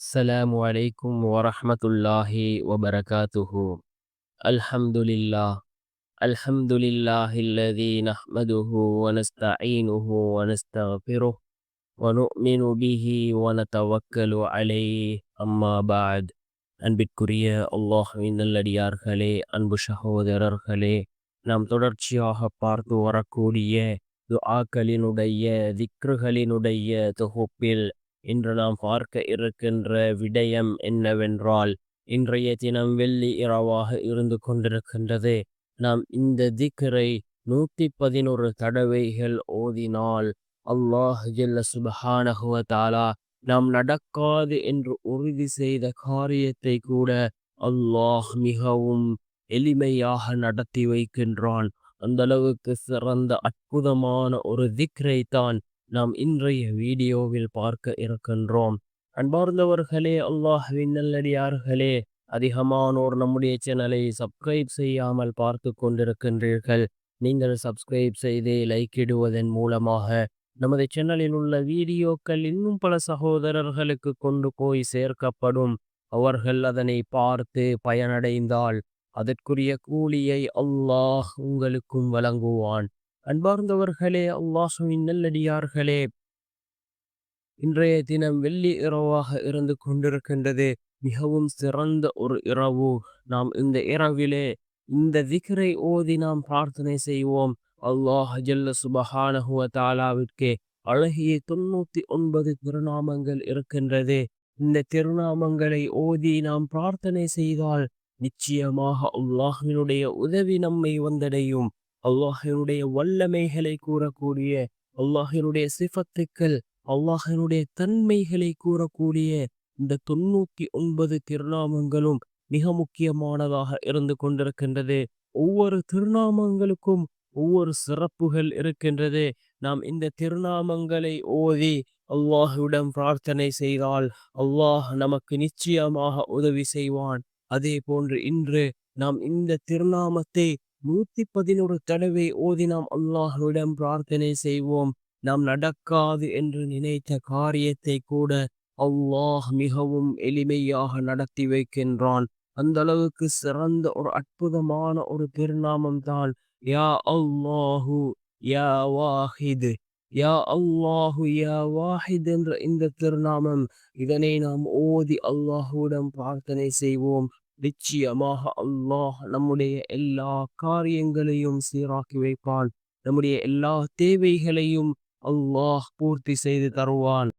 السلام عليكم ورحمة الله وبركاته الحمد لله الحمد لله الذي نحمده ونستعينه ونستغفره ونؤمن به ونتوكل عليه أما بعد அன்பிற்குரிய அல்லாஹுவின் நல்லடியார்களே அன்பு சகோதரர்களே நாம் தொடர்ச்சியாக பார்த்து வரக்கூடிய துஆக்களினுடைய திக்ருகளினுடைய தொகுப்பில் இன்று நாம் பார்க்க இருக்கின்ற விடயம் என்னவென்றால் இன்றைய தினம் வெள்ளி இரவாக இருந்து கொண்டிருக்கின்றது. நாம் இந்த திக்கரை நூத்தி பதினொரு தடவைகள் ஓதினால் அல்லாஹ் ஜெல்ல சுபஹானகுவதாலா நாம் நடக்காது என்று உறுதி செய்த காரியத்தை கூட அல்லாஹ் மிகவும் எளிமையாக நடத்தி வைக்கின்றான். அந்த அளவுக்கு சிறந்த அற்புதமான ஒரு திக்ரை தான் நாம் இன்றைய வீடியோவில் பார்க்க இருக்கின்றோம். அன்பார்ந்தவர்களே அல்லாஹ்வின் நல்லடியார்களே அதிகமானோர் நம்முடைய சேனலை சப்ஸ்கிரைப் செய்யாமல் பார்த்து கொண்டிருக்கின்றீர்கள். நீங்கள் சப்ஸ்கிரைப் செய்து லைக் இடுவதன் மூலமாக நமது சேனலில் உள்ள வீடியோக்கள் இன்னும் பல சகோதரர்களுக்கு கொண்டு போய் சேர்க்கப்படும். அவர்கள் அதனை பார்த்து பயனடைந்தால் அதற்குரிய கூலியை அல்லாஹ் உங்களுக்கும் வழங்குவான். அன்பார்ந்தவர்களே அல்லாஹுவின் நல்லடியார்களே. இன்றைய தினம் வெள்ளி இரவாக இருந்து கொண்டிருக்கின்றது. மிகவும் சிறந்த ஒரு இரவு. நாம் இந்த இரவிலே இந்த திகரை ஓதி நாம் பிரார்த்தனை செய்வோம். அல்லாஹ் ஜல்ல சுபஹானஹுவ தாலாவிற்கே. அழகிய தொண்ணூத்தி ஒன்பது திருநாமங்கள் இருக்கின்றது. இந்த திருநாமங்களை ஓதி நாம் பிரார்த்தனை செய்தால் நிச்சயமாக அல்லாஹினுடைய உதவி நம்மை வந்தடையும். அல்லாஹினுடைய வல்லமைகளை கூறக்கூடிய அல்லாஹினுடைய சிஃபத்துக்கள் அல்லாஹினுடைய தன்மைகளை கூறக்கூடிய இந்த தொண்ணூத்தி ஒன்பது திருநாமங்களும் மிக முக்கியமானதாக இருந்து கொண்டிருக்கின்றது. ஒவ்வொரு திருநாமங்களுக்கும் ஒவ்வொரு சிறப்புகள் இருக்கின்றது. நாம் இந்த திருநாமங்களை ஓதி அல்லாஹுவிடம் பிரார்த்தனை செய்தால் அல்லாஹ் நமக்கு நிச்சயமாக உதவி செய்வான். அதே போன்று இன்று நாம் இந்த திருநாமத்தை நூத்தி பதினோரு தடவை ஓதி நாம் பிரார்த்தனை செய்வோம். நாம் நடக்காது என்று நினைத்த காரியத்தை கூட அல்லாஹ் மிகவும் எளிமையாக நடத்தி வைக்கின்றான். அந்த அளவுக்கு சிறந்த ஒரு அற்புதமான ஒரு திருநாமம் தான் யா அல்லாஹு யா வாஹிது. யா அல்லாஹு யா வாஹித் என்ற இந்த திருநாமம். இதனை நாம் ஓதி அல்லாஹுடன் பிரார்த்தனை செய்வோம். நிச்சயமாக அல்லாஹ் நம்முடைய எல்லா காரியங்களையும் சீராக்கி வைப்பான். நம்முடைய எல்லா தேவைகளையும் அல்லாஹ் பூர்த்தி செய்து தருவான்.